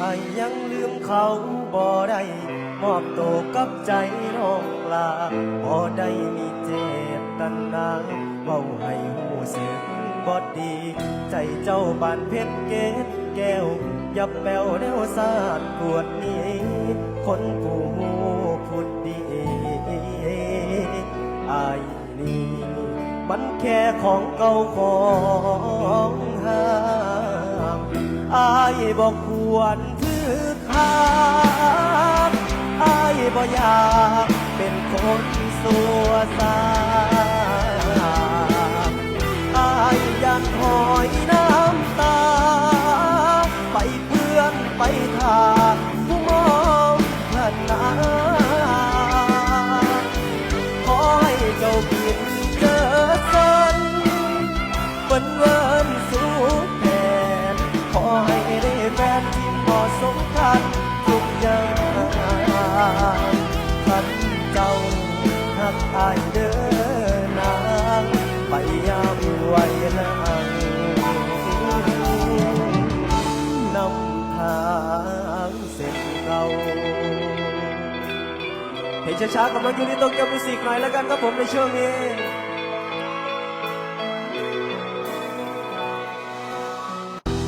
ไอ้ยังลืมเขาบ่ได้มอบโตกับใจน้องลาบ่ได้มีเจตนาเว้าให้หูเสึกบ่ดี ใจเจ้าบานเพชรเกศแก้วอย่าแปวแนวสาดกวดนี้ คนผู้หูพูดดีไอายนี่มันแค่ของเก่าของห้า อายบอกควรถือข้างอายบ่อยากเป็นคนสัวซาอายยันหอยน้ำตา ช้าๆกับน้องยูริโตเกียวมิวสิกหน่อยแล้วกันครับผมในช่วงนี้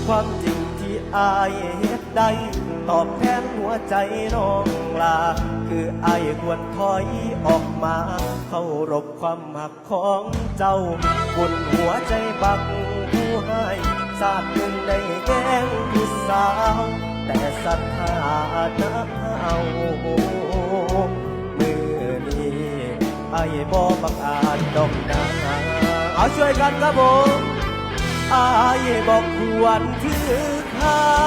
ความจริงที่อายเฮ็ดได้ตอบแทนหัวใจน้องลา คืออายควรถอยออกมาเคารพความหักของเจ้าบุญหัวใจบักผู้ให้สาดหนึ่งในแก้งผู้สาว แต่สถานะเอา ไอ้บ่บังอาจดอกนาเอาช่วยกันครับผมอายบอกควรถือข้า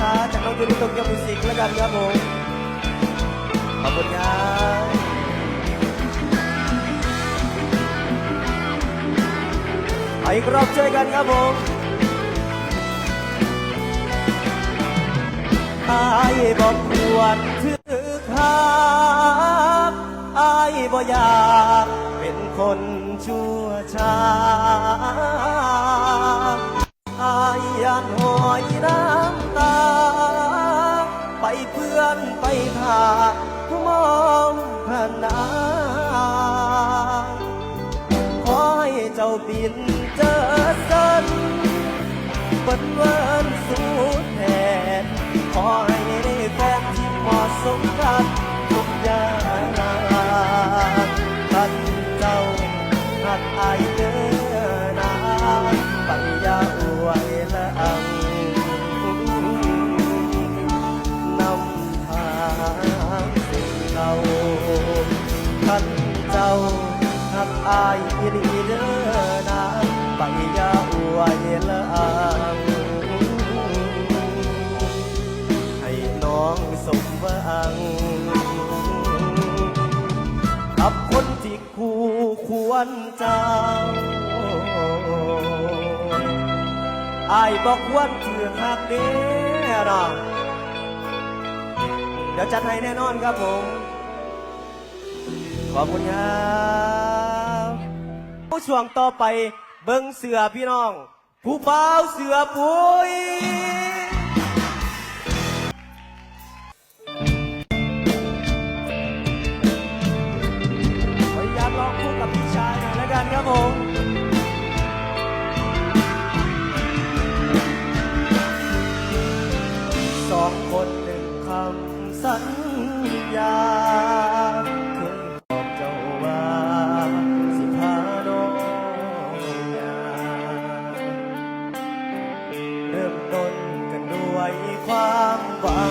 ช้าจากน้องยูริโตเกียวมิวสิกแล้วกันครับผมขอบคุณครับไปอีกรอบเจอกันครับผมอายบอกควรถือข้ามอายบ่อยากเป็นคนชั่วช้า อายยานหอยน้ำตา ไปเพื่อนไปทาผู้มองพนาขอให้เจ้าบินเจอสันบนวันสู้แทนขอ เจ้าอายบอกควรถือหักเด้อน้องเดี๋ยวจัดให้แน่นอนครับผม ขอบคุณครับผู้ช่วงต่อไปเบิ้งเสือพี่น้อง ผู้เบาเสือปุย ความหวั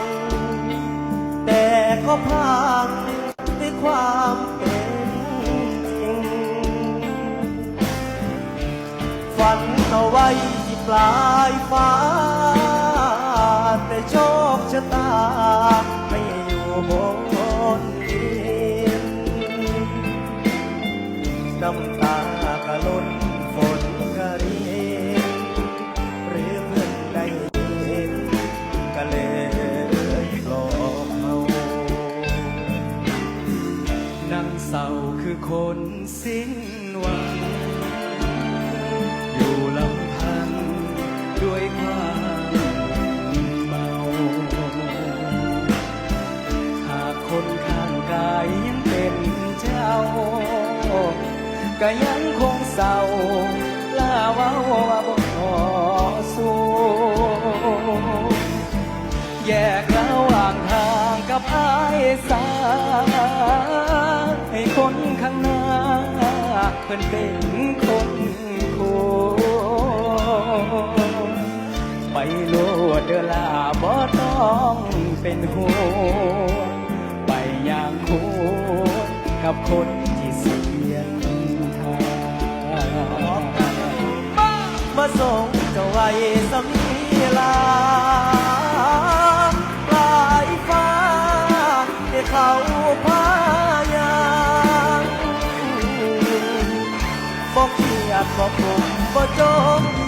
ง แต่ก็พังด้วยความเป็นจริง ฝันเอาไว้ที่ปลายฟ้า อายสาให้คนข้างหน้าเพิ่นเป็นคนโคไปโลดเดลาบ่ต้องเป็นห่วงไปอย่างคู่กับคนที่เสียงทางมาส่งจ้าไว้สมีลา บ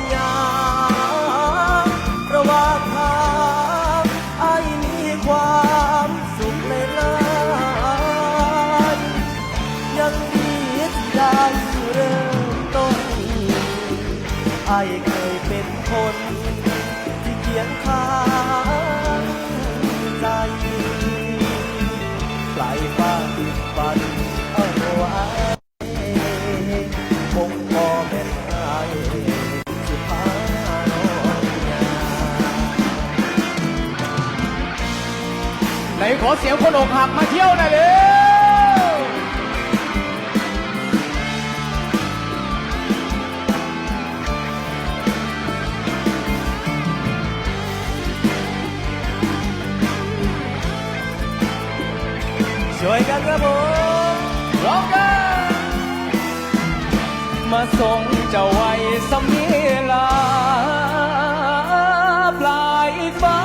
นอกหักมาเที่ยวหน่อยเร็วช่วยกันครับผมร้องกัน มาส่งเจ้าไว้สมีลาปลายฟ้า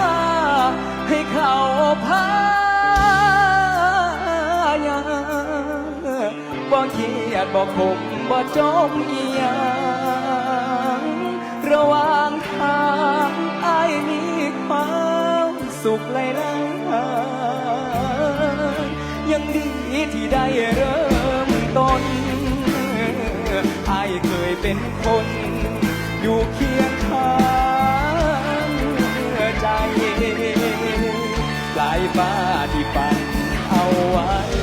ให้เขาพา บ่ขมบ่จมอีหยังระหว่างทางไอ้ายมีความสุขเลยนะยังดีที่ได้เริ่มต้นไอายเคยเป็นคน อยู่เคียงข้างใจปลายฟ้าที่ฝันเอาไว้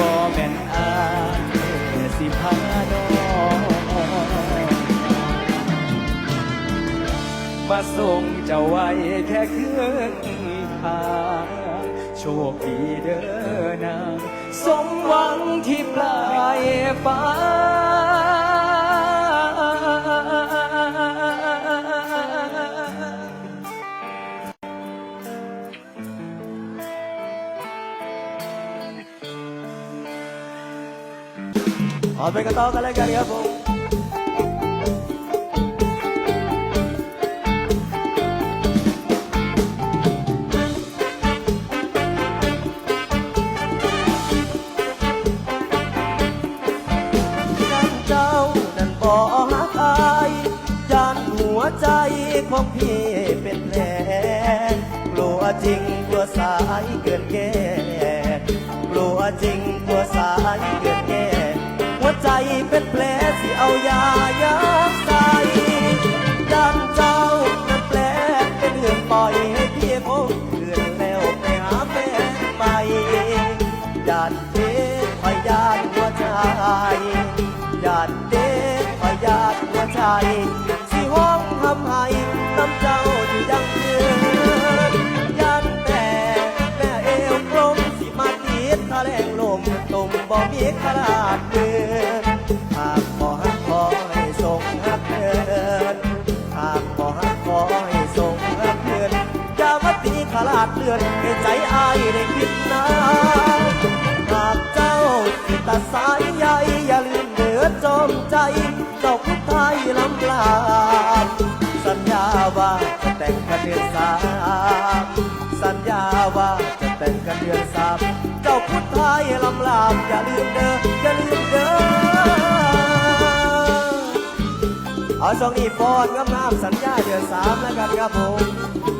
บ่แม่นอายสิพาน้องมาส่งเจ้าไว้แค่เครื่องทางโชคดีเด้อนางสมหวังที่ปลายฟ้า เอาไปกันต่อกันเลยกันครับผมยันเจ้านั้นบ่ฮักอายยันหัวใจของพี่ ลสิเอายายักใส่ยันเจ้านั้นแผลเป็นเรื่องปล่อยให้พี่คงเกินแล้วไปหาแฟนใหม่ยานเด็กพยานหัวใจยานเด็กพยานหัวใจสิห้องทำให้น้ำเจ้าอยู่ยังเดินยานแต่แม่เอวกลมสิมาติดทะแรงลมตุ่มบ่มีขนา เดินอย่ามาตีขลาดเลือนให้ใจายได้คิดนะหากเจ้าตัดสายใยอย่าลืมเดือจอมใจ เจ้าผู้ไทยลำลาบสัญญาว่าจะแต่งกันเดือนสามสัญญาว่าจะแต่งกันเดือนสามเจ้าผู้ไทยลำลาบอย่าลืมเด้ออย่าลืมเด้อเอาช่องนี้ฟอนงามๆสัญญาเดือนสามแล้วกันครับผม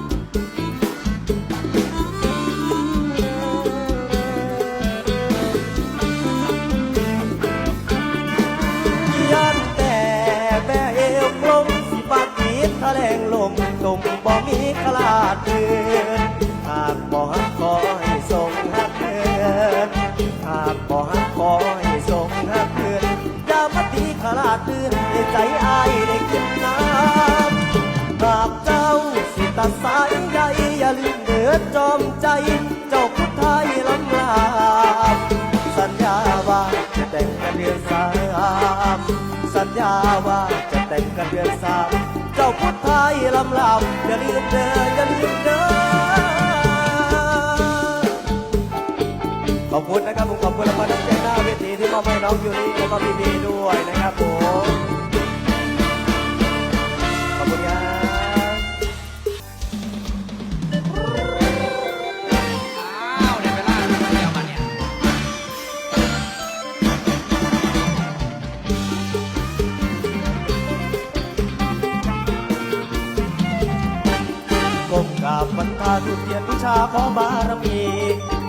มีขลาดเดือนหากบ่ฮักขอให้ส่งฮักเดือนหากบ่ฮักขอให้ส่งฮักเดือนอย่ามาตีขลาดเดือนให้ใจอายได้ขึ้นน้ำหากเจ้าสิตัดสายใยอย่าลืมเดือดจอมใจ เจ้าผู้ไทยลำลาบสัญญาว่าจะแต่งกันเดือนสามสัญญาว่าจะแต่งกันเดือนสามเจ้าพุทธไทยลำลา ลืมเด้ออย่าลืมเด้อขอบคุณนะครับผมขอบคุณรางวัลน้ำใจหน้าเวทีที่มอบให้น้องยูริแล้วก็พี่บีด้วยนะครับผม ทุกเทียนวิชาขอบารมี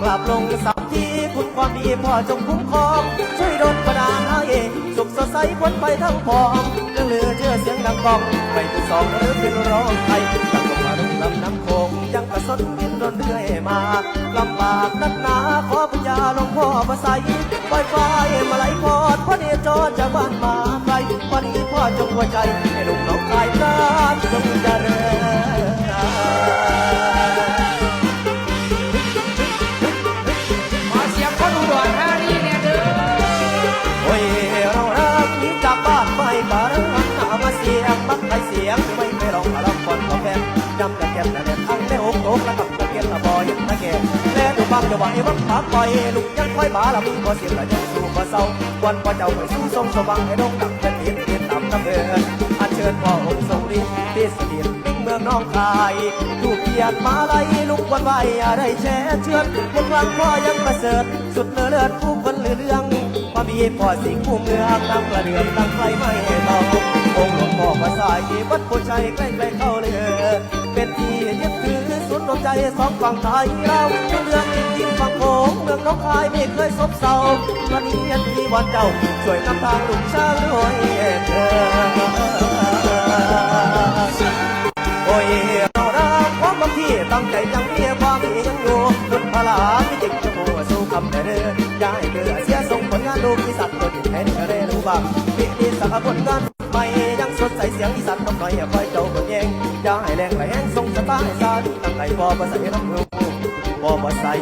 กราบลงสัมทีคุณความดีพ่อจงคุ้มครอง ช่วยดลประดาให้สุขสดใสพ้นไปทั้งพองเรื่องลือเชื่อเสียงดังกองไม่เป็นสองหรือเป็นร้องไทยตั้งลงมาลงลำน้ำโคงยังกระสนกินดนเรื่อยมาลำบากนักหนาขอพญาหลวงพ่อประใสปล่อยไฟมาไหลพอดพระเนจรจากบ้านมาไกลวันนี้พ่อจงหัวใจให้ลูกน้องกายพระจงเจริญ จำแต่แก้มแต่เด็ดอังไม่อกโกแล้วกับตะเกียนละบอยตะเกียแล่ดูบังจะไหวบังพักปล่อยลูกยังคอยบาละมีก็เสียงละยังสู้ก็เศร้าวันพอเจ้าไปสู้ทรงสว่างให้ดงดังเป็นเห็นเห็นตามน้ำเดินอันเชิญพ่อองค์ทรงฤทธิ์ที่สถิตมิ่งเมืองน้องคายถูกเกียรติมาไล่ลุกวันไหวอะไรแช่เชือนบนวังพ่อยังประเสริฐสุดเลือเลือดผู้คนเรื่องพระมีพ่อสิงห์ผู้เมืองนำกระเดื่อนตั้งไฟไม่เบาองค์หลวงพ่อพระสายวัดโพชัยใกล้ๆเข้า เป็นที่ยึดถือสุดดวงใจสองฝั่งไทยเราเรืองจริงๆฝั่งโขงเมืองน้องคายไม่เคยซบเซาวันนี้ยันที่วันเจ้าช่วยนำทางลูกช้างด้วยเถิดโอ้ยเรารักความบางที่ตั้งใจยังเมียความดียังอยู่บุญพลาที่จิตจะมัวสู้คำแต่เดินอย่าให้เกิดเสียส่งผลงานลูกที่สัตว์ตัวจิตแทนก็ได้รู้บ้างปีนี้สักผลงาน ใหม่ยังสดใสเสียงอีสานต้องหน่อยอย่าคอยเจ้าคนแยงอย่าให้แรงไหลแห้งทรงสตาให้ซาดูตั้งใจบ่มาใส่น้ำรูบ่มาใส่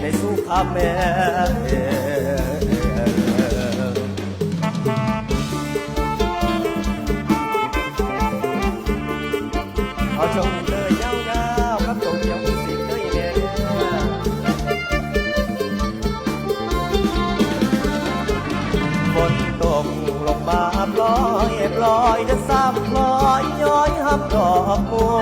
ในสุขภาพแม่ อยปลอยจะซ้ำลอยย้อยหับดอกบัว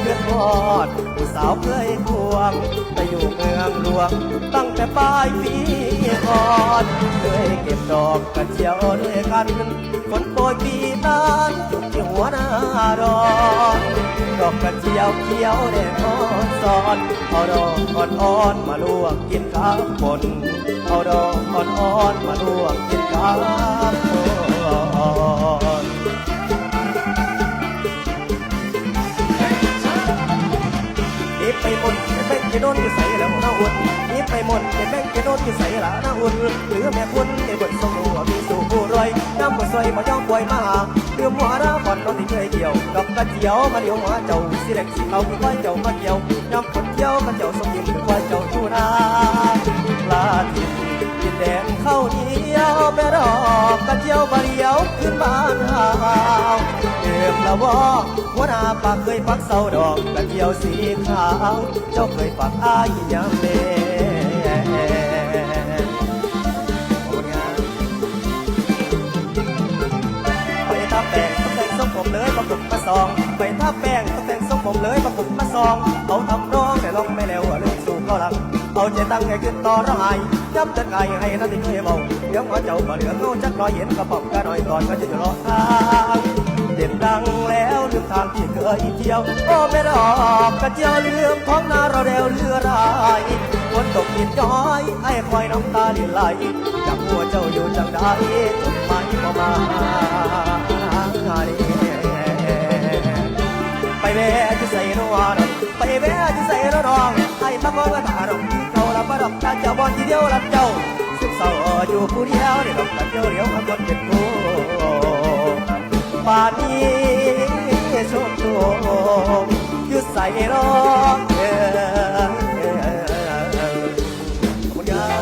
เพื่อนพอดผู้สาวเคยควงไปอยู่เมืองหลวง ตั้งแต่ปลายปีก่อนเคยเก็บดอกกระเจียวด้วยกันฝนโปรยปีนั้นจุดที่หัวหน้าดอกดอกกระเจียวเขียวแดงอ่อนซอนเอาดอกอ่อนๆมาลวกกินข้าวบนเอาดอกอ่อนๆมาลวกกินข้าว บนนี่ไปหมดจะแบ่งจะโดนอยู่ใส่แล้วหน้าอุ่นนี่ไปหมดจะแบ่งจะโดนอยู่ใส่ละน้าอุ่นหรือแม่คุณในบททรงรู้ว่ามีสู่ผู้รวยน้ำบทสวยมาย่องป่วยมาหาเรื่องหัวหน้าก่อนน้องที่เคยเกี่ยวดอกกระเจียวมาเดียวหัวเจ้าสิเล็กสิเอาพี่ก้อยเจ้ามาเกี่ยวน้ำคนเกี่ยวกันเจ้าสมยิ้มคือก้อยเจ้าชูนาลาทิพดิน แดนเข้าเดียวแม่ดอกกระเจียวมาเดียวขึ้นบ้านหาวเดือบละวอหัวหน้าปากเคยปักเสาดอกกระเจียวสีขาว เจ้าเคยปักอายยามเล่ขอบคุณครับไปทาแป้งต้องแต่งทรงผมเลยประกบมาซองไปทาแป้งต้องแต่งทรงผมเลยประกบมาซอง เอาใจตั้งให้ขึ้นต่อระหายย้ำจะไงให้นั่นที่เคยเบาเดี๋ยวหัวเจ้าก็เหลือเงาจักน่อยเห็นกระป๋องก็หน่อยก่อนก็จะรอทางเด็ดดังแล้วลืมทางที่เคยเที่ยวโอ้ไม่ดอกกระเจียวลืมของนาเราเร็วเรือรายฝนตกนิดย้อยไอ้คอยน้ำตาลิไหลจากหัวเจ้าอยู่จังได้จดหมายบ่มาไปแว่ที่ใส่นวดไปแว่ที่ใส่นรองไอ้มากกระถาดอ กับบ่ดอกตาเจ้าบ่ทีเดียวรับเจ้าสุขเศร้าอยู่ผู้เดียวได้ดอกตาเจ้าเดียวคำคนเก็บผู้ป่านี้ชมโชมยุดใส่รองเออ